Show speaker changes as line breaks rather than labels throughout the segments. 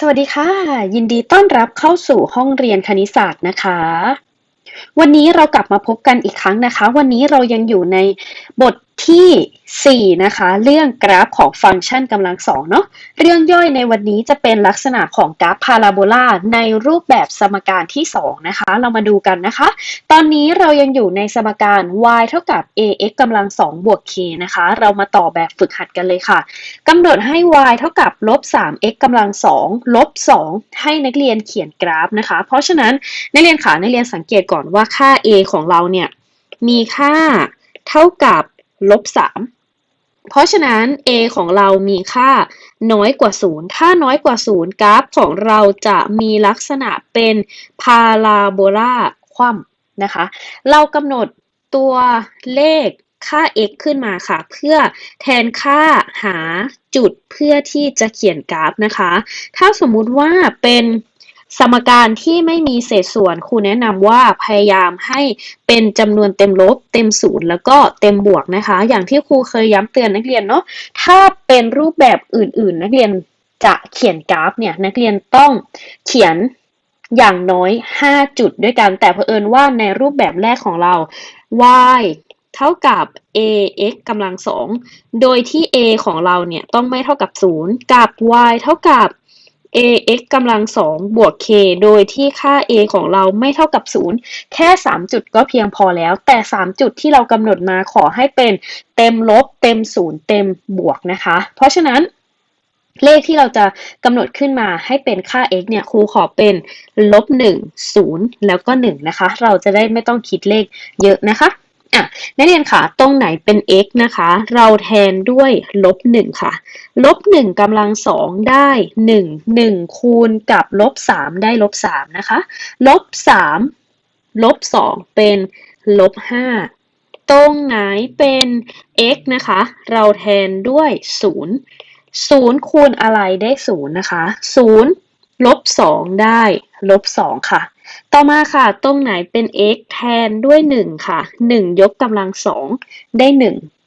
สวัสดีค่ะ ยินดีต้อนรับเข้าสู่ห้องเรียนคณิตศาสตร์นะคะ วันนี้เรากลับมาพบกันอีกครั้งนะคะ วันนี้เรายังอยู่ในบท ที่ 4 นะคะ เรื่องกราฟของฟังก์ชันกำลังสองเนาะเรื่องย่อยในวันนี้จะเป็นลักษณะของกราฟพาราโบลาในรูปแบบสมการที่ 2 นะคะ เรามาดูกันนะคะ ตอนนี้เรายังอยู่ในสมการ y เท่ากับ ax กำลัง2บวก k นะคะ เรามาต่อแบบฝึกหัดกันเลยค่ะกำหนดให้ y เท่ากับลบ 3x กำลัง2ลบ 2 ให้นักเรียนเขียนกราฟนะคะ เพราะฉะนั้นนักเรียนขานักเรียนสังเกตก่อนว่าค่า a ของเราเนี่ยมีค่าเท่ากับ ลบ3เพราะฉะนั้น a ของเรามีค่าน้อยกว่า0ถ้าน้อยกว่า 0 กราฟของเราจะมีลักษณะเป็นพาราโบลาคว่ำนะคะ เรากำหนดตัวเลขค่า x ขึ้นมาค่ะ เพื่อแทนค่าหาจุดเพื่อที่จะเขียนกราฟนะคะ ถ้าสมมุติว่าเป็น สมการที่ไม่มีเศษส่วนครูแนะนำว่าพยายามให้เป็นจำนวนเต็มลบ เต็มศูนย์แล้วก็เต็มบวกนะคะ อย่างที่ครูเคยย้ำเตือนนักเรียนเนาะถ้าเป็นรูปแบบอื่นๆ นักเรียนจะเขียนกราฟเนี่ยนักเรียนต้องเขียนอย่างน้อย 5 จุดด้วยกัน แต่เผอิญว่าในรูปแบบแรกของเรา y เท่ากับ ax กำลังสอง โดยที่ a ของเราเนี่ยต้องไม่เท่ากับ 0 กับ y เท่ากับ ax กำลังสองบวก k โดยที่ค่า a ของเราไม่เท่ากับ 0 แค่ 3 จุดก็เพียงพอแล้ว แต่ 3 จุดที่เรากำหนดมาขอให้เป็นเต็มลบ เต็ม 0 เต็มบวกนะคะ เพราะฉะนั้นเลขที่เราจะกำหนดขึ้นมาให้เป็นค่า x เนี่ยครูขอเป็นลบ1 0 แล้วก็ 1 นะคะ เราจะได้ไม่ต้องคิดเลขเยอะนะคะ อะนักเรียนค่ะตรงไหนเป็น x นะคะ เราแทนด้วยลบ1ค่ะ ลบ1กำลัง2ได้1 1คูณกับลบ3ได้ลบ3นะคะ ลบ3ลบ2เป็นลบ5ตรงไหนเป็น x นะคะ เราแทนด้วย0 0คูณอะไรได้0นะคะ0ลบ2ได้ลบ2ค่ะ ต่อมาค่ะ ตรงไหนเป็น x แทนด้วย 1 ค่ะ 1 ยกกำลัง2ได้ 1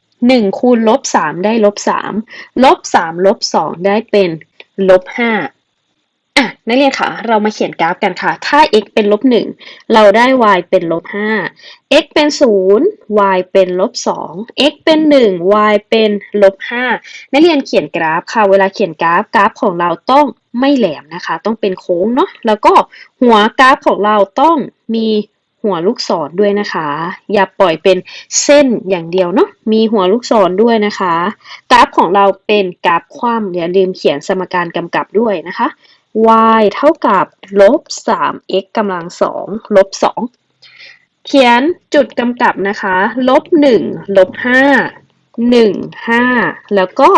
1 คูณลบ3ได้ลบ3ลบ3ลบ2ได้เป็นลบ5 อะนักเรียนค่ะเรามาเขียนกราฟกันค่ะ ถ้า x เป็นลบ1เราได้ y เป็นลบ5 x เป็น 0 y เป็นลบ2 x เป็น 1 y เป็นลบ5นักเรียนเขียนกราฟค่ะ เวลาเขียนกราฟกราฟของเราต้องไม่แหลมนะคะ ต้องเป็นโค้งเนาะแล้วก็หัวกราฟของเราต้องมีหัวลูกศรด้วยนะคะ อย่าปล่อยเป็นเส้นอย่างเดียวเนาะมีหัวลูกศรด้วยนะคะ กราฟของเราเป็นกราฟคว่ำอย่าลืมเขียนสมการกำกับด้วยนะคะ y เท่ากับลบ 3x กำลัง2ลบ 2 เขียนจุดกำกับนะคะ ลบ 1 ลบ 5 1 5 แล้วก็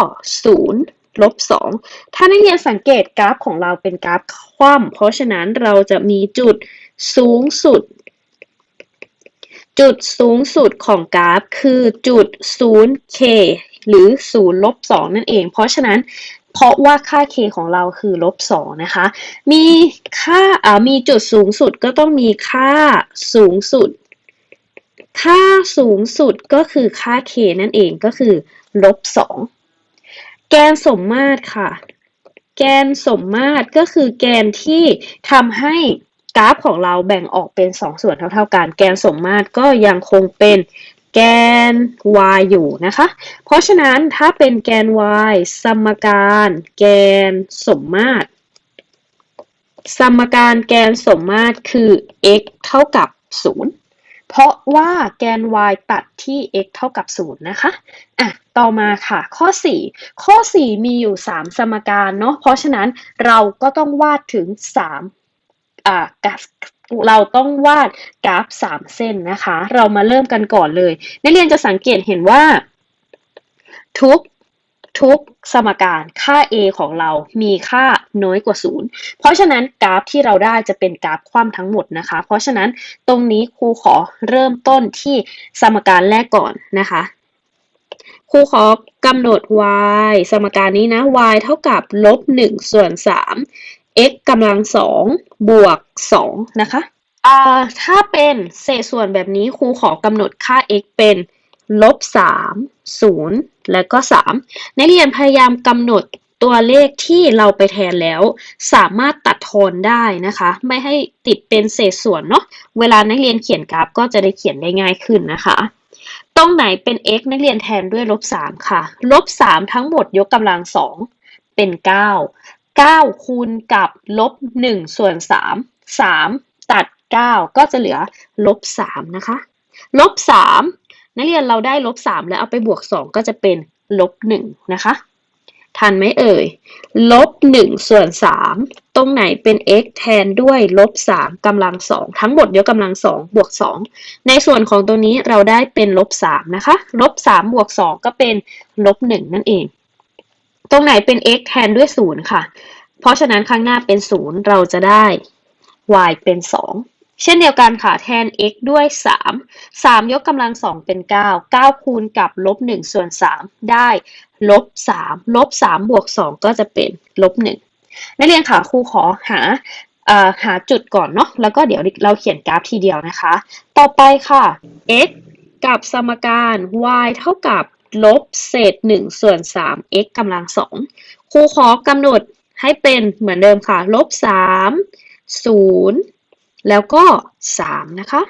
0 ลบ 2 ถ้านักเรียนสังเกตกราฟของเราเป็นกราฟคว่ำเพราะฉะนั้นเราจะมีจุดสูงสุด จุดสูงสุดของกราฟคือจุด 0k หรือ 0 ลบ 2 นั่นเอง เพราะฉะนั้น เพราะว่าค่า k ของเราคือลบ2นะคะ มีค่าอ่ามีจุดสูงสุดก็ต้องมีค่าสูงสุด ค่าสูงสุดก็คือค่า k นั่นเองก็คือลบ2แกนสมมาตรค่ะ แกนสมมาตรก็คือแกนที่ทำให้กราฟของเราแบ่งออกเป็น 2 ส่วนเท่าๆกัน แกนสมมาตรก็ยังคงเป็น แกน y อยู่นะคะ เพราะฉะนั้นถ้าเป็นแกน y สมการ แกนสมมาตร สมการแกนสมมาตรคือ x เท่ากับ 0 เพราะว่าแกน y ตัดที่ x เท่ากับ 0 นะคะอะต่อมาค่ะ ข้อ 4 ข้อ 4 มีอยู่ 3 สมการเนาะเพราะฉะนั้นเราก็ต้องวาดถึง3อ่า เราต้องวาดกราฟ 3 เส้นนะคะ เรามาเริ่มกันก่อนเลย นักเรียนจะสังเกตเห็นว่า ทุกทุกสมการค่า a ของเรามีค่าน้อยกว่า 0 เพราะฉะนั้นกราฟที่เราได้จะเป็นกราฟคว่ำทั้งหมดนะคะ เพราะฉะนั้นตรงนี้ครูขอเริ่มต้นที่สมการแรกก่อนนะคะ ครูขอกำหนด y สมการนี้นะ y เท่ากับลบ1ส่วน3 x กำลัง2บวก2นะคะอ่าถ้าเป็นเศษส่วนแบบนี้ครูขอกำหนดค่า x เป็นลบ3 0แล้วก็3นักเรียนพยายามกำหนดตัวเลขที่เราไปแทนแล้ว สามารถตัดทอนได้นะคะ ไม่ให้ติดเป็นเศษส่วนเนาะเวลานักเรียนเขียนกราฟก็จะได้เขียนได้ง่ายขึ้นนะคะตรงไหนเป็น x นักเรียนแทนด้วยลบ3ค่ะ ลบ3ทั้งหมดยกกำลัง 2 เป็น 9 9คูณกับลบ1ส่วน3 3ตัด9ก็จะเหลือลบ3นะคะลบ3นักเรียนเราได้ลบ3แล้วเอาไปบวก2ก็จะเป็นลบ1นะคะทันไหมเอ่ย ลบ1ส่วน 3 ตรงไหนเป็น x แทนด้วยลบ3กำลัง 2 ทั้งหมดยกกำลัง 2 บวก 2 ในส่วนของตัวนี้เราได้เป็นลบ3นะคะ ลบ3บวก 2 ก็เป็นลบ1นั่นเอง ตรงไหนเป็น x แทนด้วย 0 ค่ะ เพราะฉะนั้นข้างหน้าเป็น 0 เราจะได้ y เป็น 2 เช่นเดียวกันค่ะ แทน x ด้วย 3 3 ยกกำลัง 2 เป็น 9 9 คูณกับลบ 1 ส่วน 3 ได้ลบ 3 ลบ 3 บวก 2 ก็จะเป็นลบ 1 นักเรียนค่ะครูขอหาหาจุดก่อนเนาะ แล้วก็เดี๋ยวเราเขียนกราฟทีเดียวนะคะ ต่อไปค่ะ x กับสมการ y เท่ากับ ลบเศษ1ส่วน3 x กำลัง2ครูขอกำหนดให้เป็นเหมือนเดิมค่ะ ลบ3 0 แล้วก็ 3 นะคะ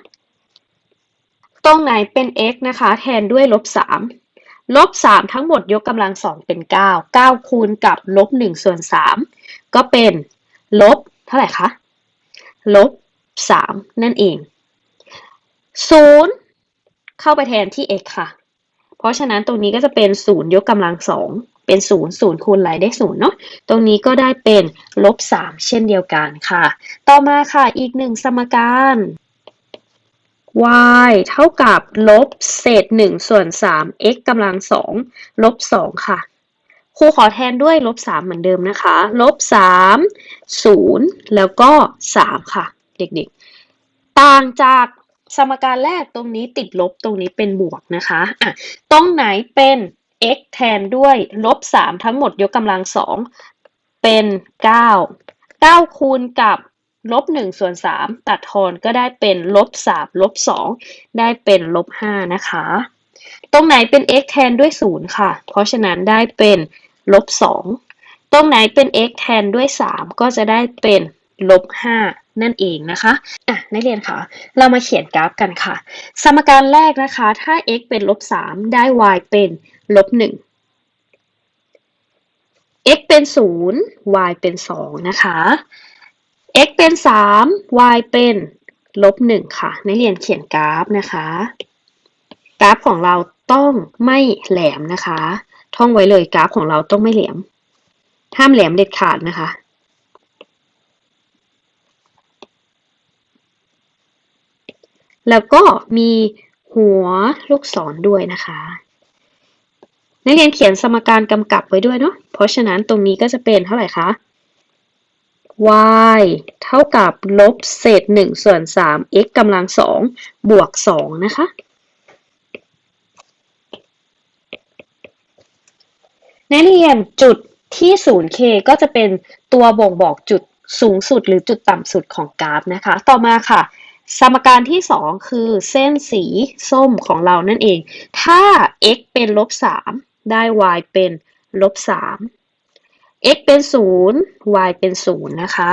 ตรงไหนเป็น x นะคะ แทนด้วยลบ3ลบ3ทั้งหมดยกกำลัง2เป็น 9 9 คูณกับลบ1ส่วน3ก็เป็นลบเท่าไหร่คะ ลบ 3 นั่นเอง 0 เข้าไปแทนที่ x ค่ะ เพราะฉะนั้นตรงนี้ก็จะเป็น0ยกกำลัง2เป็น0 0คูณอะไรได้0เนาะตรงนี้ก็ได้เป็นลบ3เช่นเดียวกันค่ะ ต่อมาค่ะอีกหนึ่งสมการ y เท่ากับลบเศษ1ส่วน3 x กำลัง2ลบ2ค่ะครูขอแทนด้วยลบ3เหมือนเดิมนะคะลบ3 0แล้วก็3ค่ะ เด็กๆ ต่างจาก สมการแรกตรงนี้ติดลบตรงนี้เป็นบวกนะคะอะตรงไหนเป็น x แทนด้วยลบ3ทั้งหมดยกกำลัง2เป็น 9 9 คูณกับลบ1ส่วน3ตัดทอนก็ได้เป็นลบ3ลบ2ได้เป็นลบ5นะคะ ตรงไหนเป็น x แทนด้วย 0 ค่ะ เพราะฉะนั้นได้เป็นลบ2ตรงไหนเป็น x แทนด้วย 3 ก็จะได้เป็นลบ5 นั่นเองนะคะอะนักเรียนคะเรามาเขียนกราฟกันค่ะ สมการแรกนะคะ ถ้า x เป็นลบ3ได้ y เป็นลบ1 x เป็น 0 y เป็น 2 นะคะ x เป็น 3 y เป็นลบ1ค่ะ นักเรียนเขียนกราฟนะคะ กราฟของเราต้องไม่แหลมนะคะ ท่องไว้เลยกราฟของเราต้องไม่แหลมห้ามแหลมเด็ดขาดนะคะ แล้วก็มีหัวลูกศรด้วยนะคะ นักเรียนเขียนสมการกำกับไว้ด้วยเนาะ เพราะฉะนั้นตรงนี้ก็จะเป็นเท่าไหร่คะ y เท่ากับลบเศษ1ส่วน3 x กำลัง2บวก 2 นะคะ นักเรียนจุดที่ 0k ก็จะเป็นตัวบ่งบอกจุดสูงสุดหรือจุดต่ำสุดของกราฟนะคะ ต่อมาค่ะ สมการที่ 2 คือเส้นสีส้มของเรานั่นเอง ถ้า x เป็นลบ3ได้ y เป็นลบ3 x เป็น 0 y เป็น 0 นะคะ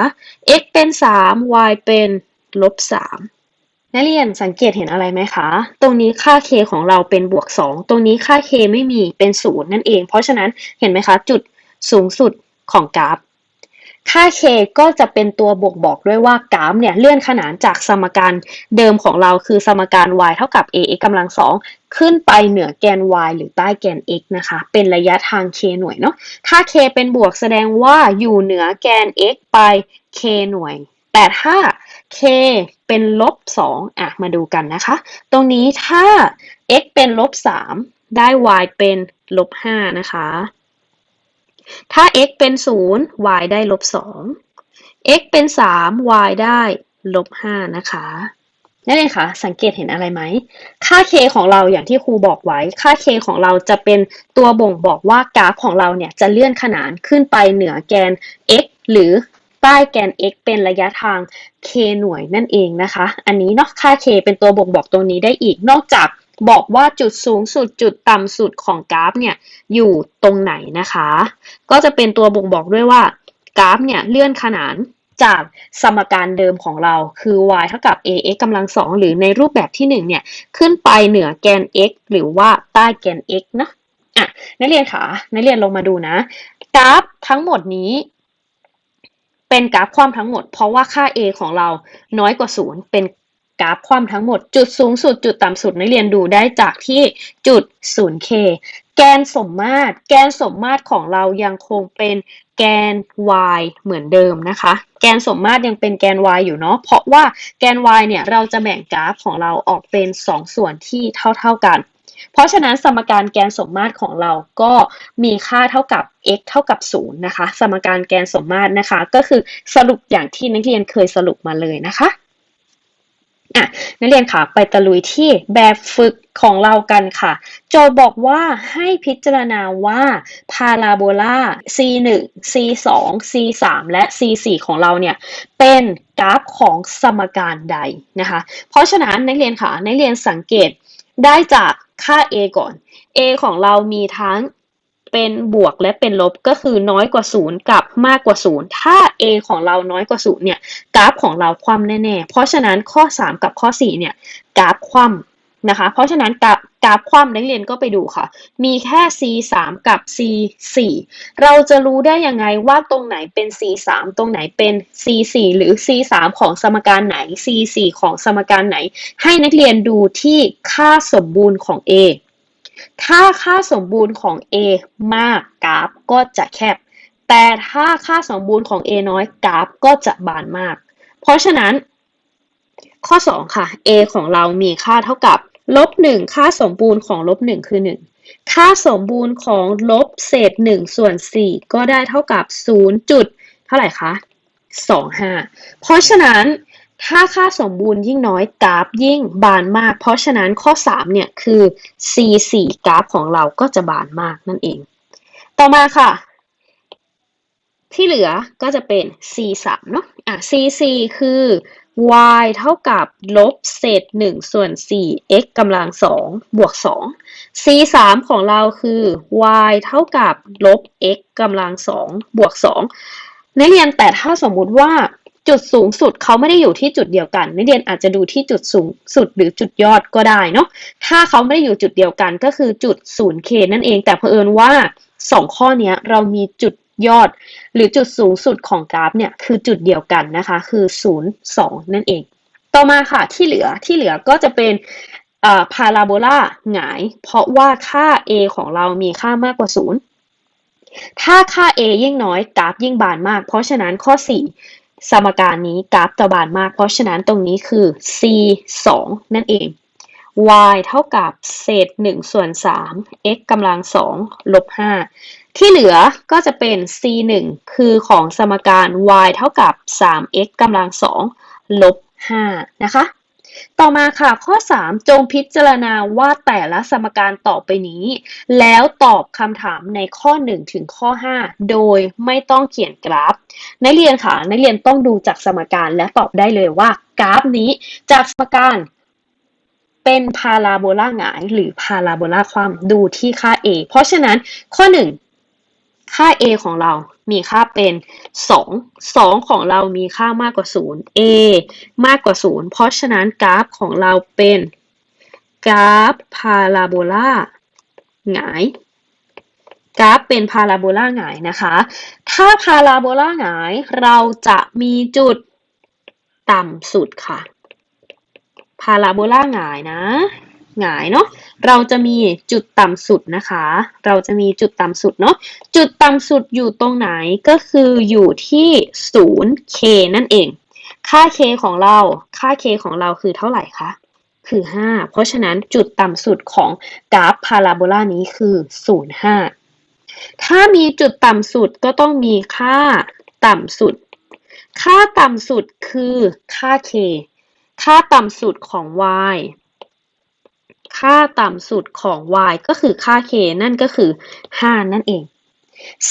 x เป็น 3 y เป็นลบ3นักเรียนสังเกตเห็นอะไรไหมคะ ตรงนี้ค่า k ของเราเป็นบวก 2 ตรงนี้ค่า k ไม่มีเป็น 0 นั่นเอง เพราะฉะนั้นเห็นไหมคะ จุดสูงสุดของกราฟ ค่า k ก็จะเป็นตัวบ่งบอกด้วยว่ากราฟเนี่ยเลื่อนขนานจากสมการเดิมของเราคือสมการ y เท่ากับ ax กำลัง2ขึ้นไปเหนือแกน y หรือใต้แกน x นะคะ เป็นระยะทาง k หน่วยเนาะ ถ้า k เป็นบวกแสดงว่าอยู่เหนือแกน x ไป k หน่วย แต่ถ้า k เป็นลบ2อะ มาดูกันนะคะ ตรงนี้ถ้า x เป็นลบ3ได้ y เป็นลบ5นะคะ ถ้า x เป็น 0 y ได้ลบ 2 x เป็น 3 y ได้ลบ 5 นะคะนั่นเองค่ะ สังเกตเห็นอะไรไหม ค่า k ของเราอย่างที่ครูบอกไว้ ค่า k ของเราจะเป็นตัวบ่งบอกว่ากราฟของเราเนี่ยจะเลื่อนขนานขึ้นไปเหนือแกน x หรือใต้แกน x เป็นระยะทาง k หน่วยนั่นเองนะคะ อันนี้เนาะ ค่า k เป็นตัวบ่งบอกตรงนี้ได้อีก นอกจาก บอกว่าจุดสูงสุดจุดต่ำสุดของกราฟเนี่ยอยู่ตรงไหนนะคะ ก็จะเป็นตัวบ่งบอกด้วยว่ากราฟเนี่ยเลื่อนขนานจากสมการเดิมของเราคือ y เท่ากับ ax กำลังสองหรือในรูปแบบที่หนึ่งเนี่ย ขึ้นไปเหนือแกน x หรือว่าใต้แกน x นะอะนักเรียนคะนักเรียนลงมาดูนะ กราฟทั้งหมดนี้เป็นกราฟความทั้งหมด เพราะว่าค่า a ของเราน้อยกว่า 0 เป็น กราฟความทั้งหมด จุดสูงสุด จุดต่ำสุดนักเรียนดูได้จากที่จุด 0k แกนสมมาตร แกนสมมาตรของเรายังคงเป็นแกน y เหมือนเดิมนะคะ แกนสมมาตรยังเป็นแกน y อยู่เนาะ เพราะว่าแกน y เนี่ยเราจะแบ่งกราฟของเราออกเป็น 2 ส่วนที่เท่า ๆกัน เพราะฉะนั้นสมการแกนสมมาตรของเราก็มีค่าเท่ากับ x เท่ากับ 0 นะคะ สมการแกนสมมาตรนะคะ ก็คือสรุปอย่างที่นักเรียนเคยสรุปมาเลยนะคะ อะนักเรียนค่ะไปตะลุยที่แบบฝึกของเรากันค่ะ โจทย์บอกว่าให้พิจารณาว่าพาราโบลา c1 c2 c3 และ c4 ของเราเนี่ย เป็นกราฟของสมการใดนะคะ เพราะฉะนั้นนักเรียนค่ะนักเรียนสังเกตได้จากค่า a ก่อน a ของเรามีทั้ง เป็นบวกและเป็นลบก็คือน้อยกว่า 0 กับมากกว่า 0 ถ้า a ของเราน้อยกว่า 0 เนี่ย กราฟของเราคว่ำแน่ๆ เพราะฉะนั้นข้อ 3 กับข้อ 4 เนี่ย กราฟคว่ำนะคะ เพราะฉะนั้นกราฟกราฟคว่ำนักเรียนก็ไปดูค่ะ มีแค่ c 3กับ c 4เราจะรู้ได้ยังไงว่าตรงไหนเป็น c 3ตรงไหนเป็น c 4หรือ c 3ของสมการไหน c 4ของสมการไหน ให้นักเรียนดูที่ค่าสมบูรณ์ของ a ถ้าค่าสมบูรณ์ของ a มากกราฟก็จะแคบ แต่ถ้าค่าสมบูรณ์ของ a น้อยกราฟก็จะบานมาก เพราะฉะนั้น ข้อ 2 ค่ะ a ของเรามีค่าเท่ากับลบ1ค่าสมบูรณ์ของลบ1คือ 1 ค่าสมบูรณ์ของลบเศษ1ส่วน 4 ก็ได้เท่ากับ0จุดเท่าไหร่คะ25 เพราะฉะนั้น ถ้าค่าสมบูรณ์ยิ่งน้อยกราฟยิ่งบานมาก เพราะฉะนั้นข้อ 3 เนี่ยคือ C4 กราฟของเราก็จะบานมากนั่นเอง ต่อมาค่ะ ที่เหลือก็จะเป็น C3 เนาะอะ C4 คือ y เท่ากับลบเศษ1ส่วน4 x กำลัง2บวก2 C3 ของเราคือ y เท่ากับลบ x กำลัง2บวก2นักเรียนแต่ถ้าสมมุติว่า จุดสูงสุดเขาไม่ได้อยู่ที่จุดเดียวกัน นักเรียนอาจจะดูที่จุดสูงสุดหรือจุดยอดก็ได้เนาะ ถ้าเขาไม่ได้อยู่จุดเดียวกันก็คือจุด 0k นั่นเอง แต่เผอิญว่า 2 ข้อนี้เรามีจุดยอด หรือจุดสูงสุดของกราฟเนี่ยคือจุดเดียวกันนะคะ คือ 0 2 นั่นเอง ต่อมาค่ะที่เหลือที่เหลือก็จะเป็นพาราโบลาหงาย เพราะว่าค่า a ของเรามีค่ามากกว่า 0 ถ้าค่า a ยิ่งน้อยกราฟยิ่งบานมาก เพราะฉะนั้นข้อ 4 สมการนี้กราฟจะบานมาก เพราะฉะนั้นตรงนี้คือ c 2นั่นเอง y เท่ากับเศษ1ส่วน3 x กำลัง2ลบ5ที่เหลือก็จะเป็น c 1คือของสมการ y เท่ากับ 3x กำลัง2ลบ5นะคะ ต่อมาค่ะข้อ 3 จงพิจารณาว่าแต่ละสมการต่อไปนี้ แล้วตอบคำถามในข้อ 1 ถึงข้อ 5 โดยไม่ต้องเขียนกราฟ นักเรียนค่ะนักเรียนต้องดูจากสมการและตอบได้เลยว่ากราฟนี้จากสมการเป็นพาราโบลาหงาย หรือพาราโบลาความดูที่ค่า a เพราะฉะนั้นข้อ 1 ค่า a ของเรามีค่าเป็น 2 2 ของเรามีค่ามากกว่า 0 a มากกว่า 0 เพราะฉะนั้นกราฟของเราเป็นกราฟพาราโบลาหงายกราฟเป็นพาราโบลาหงายนะคะ ถ้าพาราโบลาหงายเราจะมีจุดต่ำสุดค่ะ พาราโบลาหงายนะ หงายเนาะเราจะมีจุดต่ำสุดนะคะ เราจะมีจุดต่ำสุดเนาะจุดต่ำสุดอยู่ตรงไหนก็คืออยู่ที่ 0k นั่นเอง ค่า k ของเราค่า k ของเราคือเท่าไหร่คะคือ 5 เพราะฉะนั้นจุดต่ำสุดของกราฟพาราโบลานี้คือ 0.5 ถ้ามีจุดต่ำสุดก็ต้องมีค่าต่ำสุด ค่าต่ำสุดคือค่า k ค่าต่ำสุดของ y ค่าต่ำสุดของ y ก็คือค่า k นั่นก็คือ 5 นั่นเอง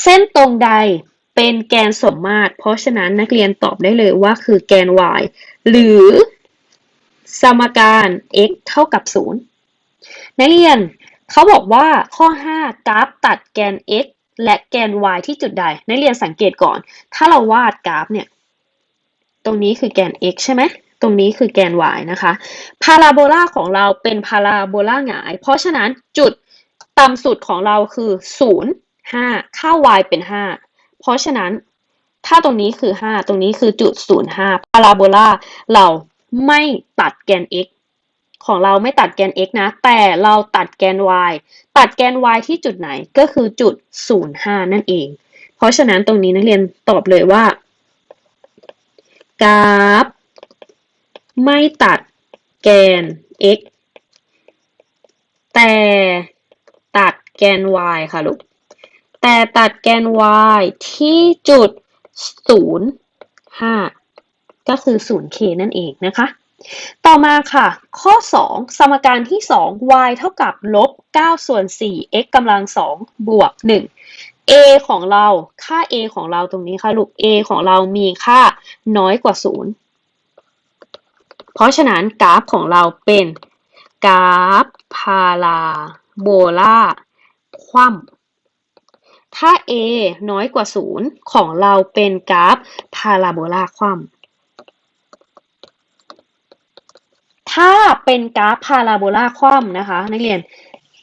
เส้นตรงใดเป็นแกนสมมาตร เพราะฉะนั้นนักเรียนตอบได้เลยว่าคือแกน y หรือสมการ x เท่ากับ 0 นักเรียนเขาบอกว่าข้อ 5 กราฟตัดแกน x และแกน y ที่จุดใด นักเรียนสังเกตก่อน ถ้าเราวาดกราฟเนี่ย ตรงนี้คือแกน x ใช่ไหม ตรงนี้คือแกน y นะคะพาราโบลาของเราเป็นพาราโบลาหงาย เพราะฉะนั้นจุดต่ำสุดของเราคือ 0 5 ค่า y เป็น 5 เพราะฉะนั้นถ้าตรงนี้คือ 5 ตรงนี้คือจุด 0 5 พาราโบลาเราไม่ตัดแกน x ของเราไม่ตัดแกน x นะ แต่เราตัดแกน y ตัดแกน y ที่จุดไหนก็คือจุด 05 นั่นเอง เพราะฉะนั้นตรงนี้นักเรียนตอบเลยว่า กราฟ ไม่ตัดแกน x แต่ตัดแกน y ค่ะลูก แต่ตัดแกน y ที่จุด 05 ก็คือ 0k นั่นเองนะคะ ต่อมาค่ะ ข้อ 2 สมการที่ 2 y เท่ากับลบ9ส่วน4 x กำลัง 2 บวก 1 a ของเรา ค่า a ของเราตรงนี้ค่ะลูก a ของเรามีค่าน้อยกว่า 0 เพราะฉะนั้นกราฟของเราเป็นกราฟพาราโบลาคว่ำถ้า a น้อยกว่า 0 ของเราเป็นกราฟพาราโบลาคว่ำถ้าเป็นกราฟพาราโบลาคว่ำนะคะ นักเรียน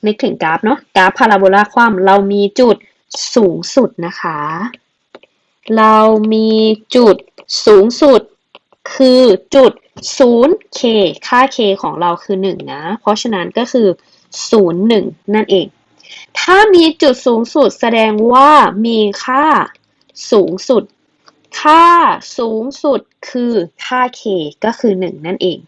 นึกถึงกราฟเนาะกราฟพาราโบลาคว่ำเรามีจุดสูงสุดนะคะ เรามีจุดสูงสุดคือจุด 0k ค่า k ของเราคือ 1 นะ เพราะฉะนั้นก็คือ 0 1 นั่นเอง ถ้ามีจุดสูงสุดแสดงว่ามีค่าสูงสุด ค่าสูงสุดคือค่า k ก็คือ 1 นั่นเอง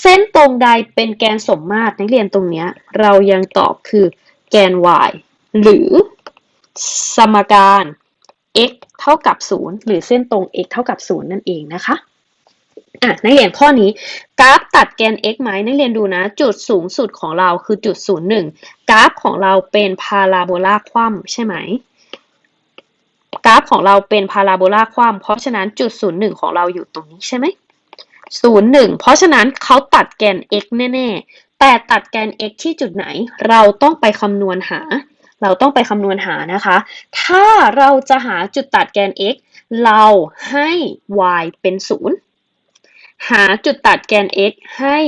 เส้นตรงใดเป็นแกนสมมาตรนักเรียนตรงเนี้ยเรายังตอบคือแกน y หรือสมการ x เท่ากับ 0 หรือเส้นตรง x เท่ากับ 0 นั่นเองนะคะ อะนักเรียนข้อนี้กราฟตัดแกน x ไหมนักเรียนดูนะ จุดสูงสุดของเราคือจุด 0 1 กราฟของเราเป็นพาราโบลาคว่ำใช่ไหม กราฟของเราเป็นพาราโบลาคว่ำเพราะฉะนั้นจุด 0 1 ของเราอยู่ตรงนี้ใช่ไหม0 1 เพราะฉะนั้นเขาตัดแกน x แน่ ๆ แต่ตัดแกน x ที่จุดไหน เราต้องไปคำนวณหา เราต้องไปคำนวณหานะคะ ถ้าเราจะหาจุดตัดแกน x เราให้ y เป็น 0 หาจุดตัดแกน x ให้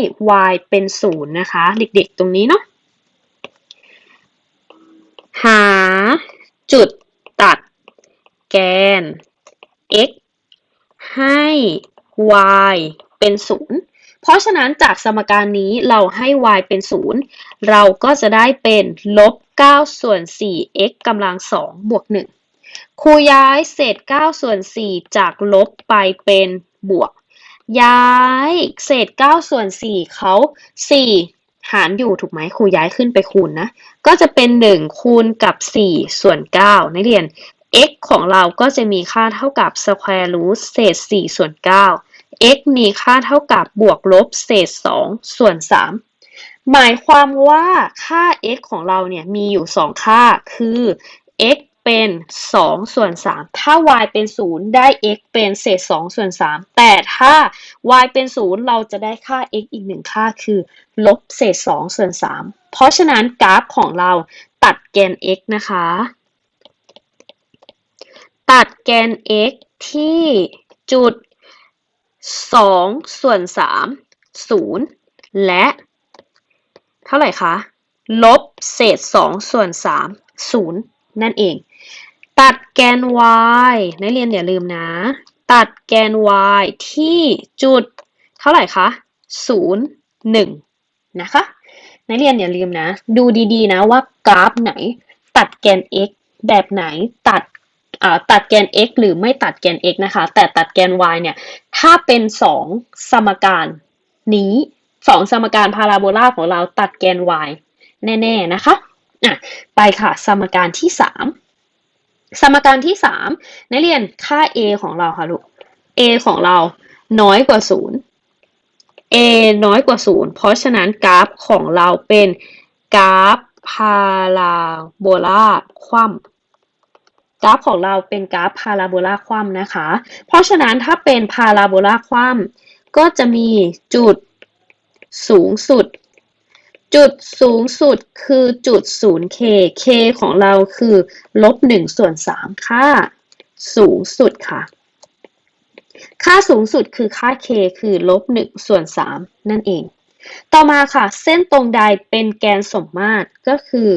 y เป็น 0 นะคะ เด็กๆ ตรงนี้เนาะ หาจุดตัดแกน x ให้ y เป็น 0 เพราะฉะนั้นจากสมการนี้เราให้ y เป็น 0 เราก็จะได้เป็นลบ 9 ส่วน 4 x กำลัง 2 บวก 1 ครูย้ายเศษ 9 ส่วน 4 จากลบไปเป็นบวก ย้ายเศษ9ส่วน4เขา4หารอยู่ถูกไหมครูย้ายขึ้นไปคูณนะ ก็จะเป็น1คูณกับ4ส่วน9นักเรียน x ของเราก็จะมีค่าเท่ากับ square root เศษ4ส่วน9 x มีค่าเท่ากับบวกลบเศษ2ส่วน3หมายความว่าค่า x ของเราเนี่ยมีอยู่2ค่าคือ x เป็น 2 ส่วน 3 ถ้า y เป็น 0 ได้ x เป็นเศษ 2 ส่วน 3 แต่ถ้า y เป็น 0 เราจะได้ค่า x อีกหนึ่งค่าคือ ลบเศษ 2 ส่วน 3 เพราะฉะนั้นกราฟของเราตัดแกน x นะคะ ตัดแกน x ที่จุด 2 ส่วน 3 0 และ เท่าไหร่คะ ลบเศษ 2 ส่วน 3 0 นั่นเอง ตัดแกน y นักเรียนอย่าลืมนะ ตัดแกน y ที่จุดเท่าไหร่คะ0 1 นะคะนักเรียนอย่าลืมนะ ดูดีๆนะว่ากราฟไหน ตัดแกน x แบบไหนตัดตัดแกน x หรือไม่ตัดแกน x นะคะ แต่ตัดแกน y เนี่ย ถ้าเป็น 2 สมการนี้2สมการพาราโบลาของเราตัดแกน y แน่ ๆ นะคะอะไปค่ะ สมการที่ 3 สมการที่ 3 นักเรียนค่า a ของเราค่ะลูก a ของเราน้อยกว่า 0 a น้อยกว่า 0 เพราะฉะนั้นกราฟของเราเป็นกราฟพาราโบลาคว่ำกราฟของเราเป็นกราฟพาราโบลาคว่ำนะคะ เพราะฉะนั้นถ้าเป็นพาราโบลาคว่ำก็จะมีจุดสูงสุด จุดสูงสุดคือจุด 0k k ของเราคือลบ1ส่วน3ค่าสูงสุดค่ะ ค่าสูงสุดคือค่า k คือลบ1ส่วน3นั่นเอง ต่อมาค่ะ เส้นตรงใดเป็นแกนสมมาตรก็คือ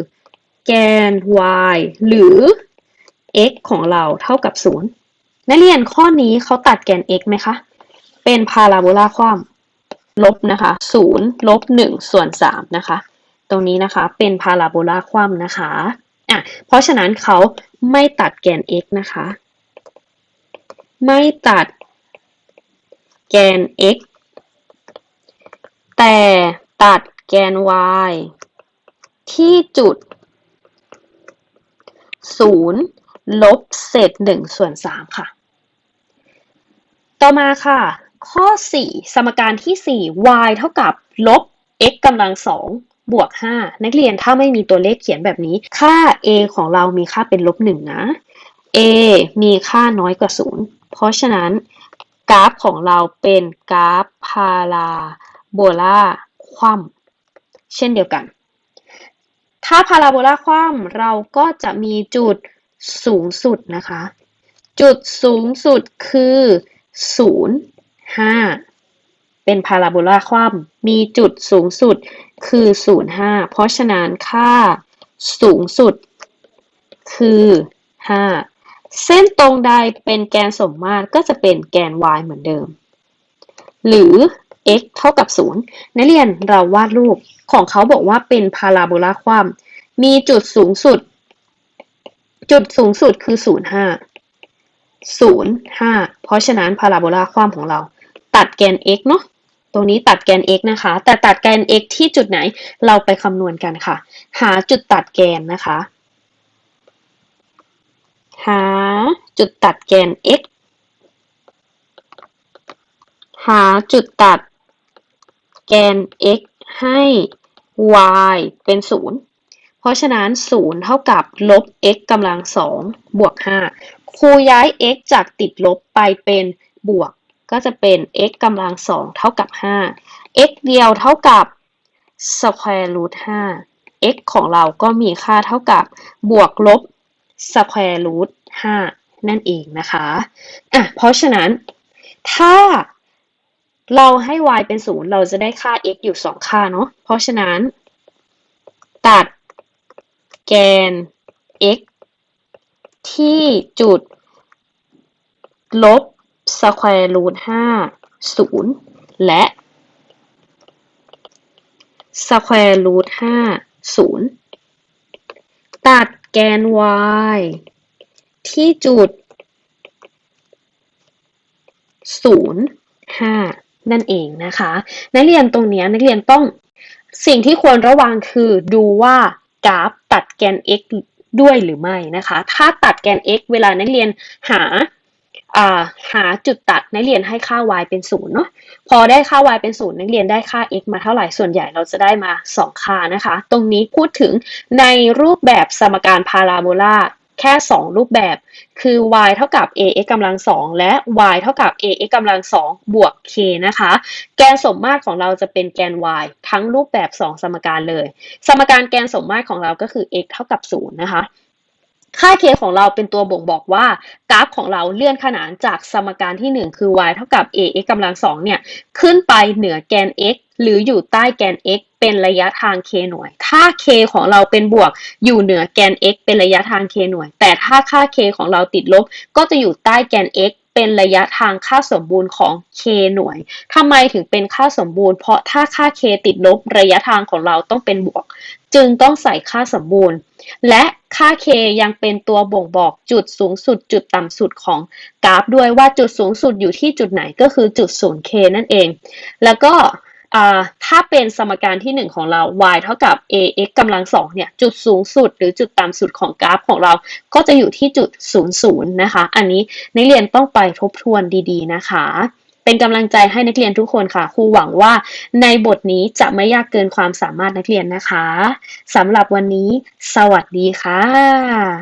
แกน y หรือ x ของเราเท่ากับ0นักเรียนข้อนี้เขาตัดแกน x ไหมคะ เป็นพาราโบลาคว่ำ ลบนะคะ0ลบ1ส่วน3นะคะ ตรงนี้นะคะเป็นพาราโบลาคว่ำนะคะอะเพราะฉะนั้นเขาไม่ตัดแกน x นะคะ ไม่ตัดแกน x แต่ตัดแกน y ที่จุด 0 ลบเศษ1ส่วน 3 ค่ะ ต่อมาค่ะ ข้อ 4 สมการที่ 4 y เท่ากับลบ x กำลัง2บวก 5 นักเรียนถ้าไม่มีตัวเลขเขียนแบบนี้ ค่า a ของเรามีค่าเป็นลบ 1 นะ a มีค่าน้อยกว่า 0 เพราะฉะนั้น กราฟของเราเป็นกราฟพาราโบลาคว่ำเช่นเดียวกัน ถ้าพาราโบลาคว่ำเราก็จะมีจุดสูงสุดนะคะ จุดสูงสุดคือ 0 5 เป็นพาราโบลาคว่ำมีจุดสูงสุดคือ 0 5 เพราะฉะนั้นค่าสูงสุดคือ 5 เส้นตรงใดเป็นแกนสมมาตรก็จะเป็นแกน y เหมือนเดิม หรือ x เท่ากับ 0 นักเรียนเราวาดรูปของเขาบอกว่าเป็นพาราโบลาคว่ำมีจุดสูงสุด จุดสูงสุดคือ 0 5 0 5 เพราะฉะนั้นพาราโบลาคว่ำของเรา ตัดแกน x เนาะตรงนี้ตัดแกน x นะคะ แต่ตัดแกน x ที่จุดไหนเราไปคำนวณกันค่ะ หาจุดตัดแกนนะคะ หาจุดตัดแกน x หาจุดตัดแกน x ให้ y เป็น 0 เพราะฉะนั้น 0 เท่ากับลบ x กำลัง2บวก 5 ครูย้าย x จากติดลบไปเป็นบวก ก็จะเป็น x กำลัง2เท่ากับ 5 x เดียวเท่ากับ square root 5 x ของเราก็มีค่าเท่ากับบวกลบ square root 5 นั่นเองนะคะอะเพราะฉะนั้น ถ้าเราให้ y เป็น 0 เราจะได้ค่า x อยู่ 2 ค่าเนาะเพราะฉะนั้น ตัดแกน x ที่จุดลบ square root 5 0และ square root 5 0ตัดแกน y ที่จุด0 5นั่นเองนะคะ นักเรียนตรงนี้นักเรียนต้องสิ่งที่ควรระวังคือดูว่ากราฟตัดแกน x ด้วยหรือไม่นะคะ ถ้าตัดแกน x เวลานักเรียนหา หาจุดตัดนักเรียนให้ค่า y เป็นศูนย์เนาะพอได้ค่า y เป็นศูนย์นักเรียนได้ค่า x มาเท่าไหร่ส่วนใหญ่เราจะได้มา 2 ค่านะคะ ตรงนี้พูดถึงในรูปแบบสมการพาราโบลาแค่ 2 รูปแบบ คือ y เท่ากับ ax กำลัง2และ y เท่ากับ ax กำลัง2บวก k นะคะ แกนสมมาตรของเราจะเป็นแกน y ทั้งรูปแบบ 2 สมการเลย สมการแกนสมมาตรของเราก็คือ x เท่ากับ0นะคะ ค่า k ของเราเป็นตัวบ่งบอกว่ากราฟของเราเลื่อนขนานจากสมการที่ 1 คือ y เท่ากับ ax กำลัง2เนี่ย ขึ้นไปเหนือแกน x หรืออยู่ใต้แกน x เป็นระยะทาง k หน่วย ถ้า k ของเราเป็นบวกอยู่เหนือแกน x เป็นระยะทาง k หน่วย แต่ถ้าค่า k ของเราติดลบ ก็จะอยู่ใต้แกน x เป็นระยะทางค่าสมบูรณ์ของ k หน่วย ทำไมถึงเป็นค่าสมบูรณ์ เพราะถ้าค่า k ติดลบ ระยะทางของเราต้องเป็นบวก จึงต้องใส่ค่าสมบูรณ์ และ ค่า k ยังเป็นตัวบ่งบอกจุดสูงสุดจุดต่ำสุดของกราฟด้วยว่าจุดสูงสุดอยู่ที่จุดไหนก็คือจุด 0k นั่นเอง แล้วก็ถ้าเป็นสมการที่ 1 ของเรา y เท่ากับ ax กำลังสองเนี่ย จุดสูงสุดหรือจุดต่ำสุดของกราฟของเรา ก็จะอยู่ที่จุด 00 นะคะ อันนี้นักเรียนต้องไปทบทวนดีๆ นะคะ เป็นกำลังใจให้นักเรียนทุกคนค่ะครูหวังว่าในบทนี้จะไม่ยากเกินความสามารถนักเรียนนะคะสำหรับวันนี้ สวัสดีค่ะ